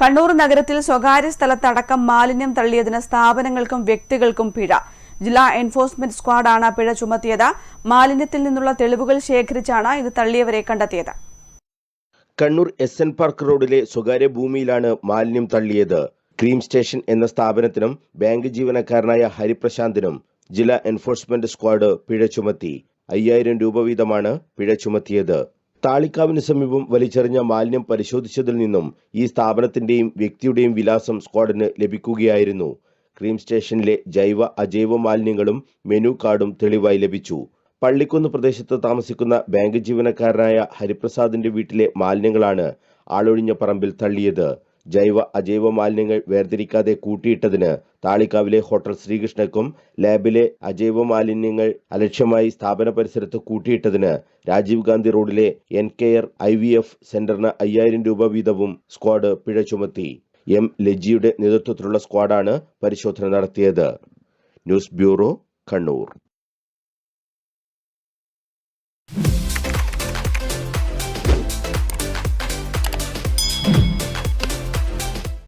കണ്ണൂർ നഗരത്തിൽ സ്വകാര്യ സ്ഥലത്തടക്കം മാലിന്യം തള്ളിയതിന് സ്ഥാപനങ്ങൾക്കും വ്യക്തികൾക്കും പിഴ. ജില്ലാ എൻഫോഴ്സ്മെന്റ് സ്ക്വാഡാണ് പിഴ ചുമത്തിയത്. മാലിന്യത്തിൽ നിന്നുള്ള തെളിവുകൾ ശേഖരിച്ചാണ് ഇത് തള്ളിയവരെ കണ്ടെത്തിയത്. കണ്ണൂർ എസ് എൻ പാർക്ക് റോഡിലെ സ്വകാര്യ ഭൂമിയിലാണ് മാലിന്യം തള്ളിയത്. ക്രീം സ്റ്റേഷൻ എന്ന സ്ഥാപനത്തിനും ബാങ്ക് ജീവനക്കാരനായ ഹരിപ്രശാന്തിനും ജില്ലാ എൻഫോഴ്സ്മെന്റ് സ്ക്വാഡ് പിഴ ചുമത്തി. അയ്യായിരം രൂപ വീതമാണ് പിഴ ചുമത്തിയത്. താളിക്കാവിന് സമീപം വലിച്ചെറിഞ്ഞ മാലിന്യം പരിശോധിച്ചതിൽ നിന്നും ഈ സ്ഥാപനത്തിന്റെയും വ്യക്തിയുടെയും വിലാസം സ്ക്വാഡിന് ലഭിക്കുകയായിരുന്നു. ക്രീം സ്റ്റേഷനിലെ ജൈവ അജൈവ മാലിന്യങ്ങളും മെനു കാർഡും തെളിവായി ലഭിച്ചു. പള്ളിക്കുന്ന് പ്രദേശത്ത് താമസിക്കുന്ന ബാങ്ക് ജീവനക്കാരനായ ഹരിപ്രസാദിന്റെ വീട്ടിലെ മാലിന്യങ്ങളാണ് ആളൊഴിഞ്ഞ പറമ്പിൽ തള്ളിയത്. ജൈവ അജൈവ മാലിന്യങ്ങൾ വേർതിരിക്കാതെ കൂട്ടിയിട്ടതിന് താളിക്കാവിലെ ഹോട്ടൽ ശ്രീകൃഷ്ണക്കും ലാബിലെ അജൈവ മാലിന്യങ്ങൾ അലക്ഷ്യമായി സ്ഥാപന പരിസരത്ത് കൂട്ടിയിട്ടതിന് രാജീവ് ഗാന്ധി റോഡിലെ N care I V F സെന്ററിന് അയ്യായിരം രൂപ വീതവും സ്ക്വാഡ് പിഴ ചുമത്തി. എം ലജിയുടെ നേതൃത്വത്തിലുള്ള സ്ക്വാഡാണ് പരിശോധന നടത്തിയത്. News bureau Kannur.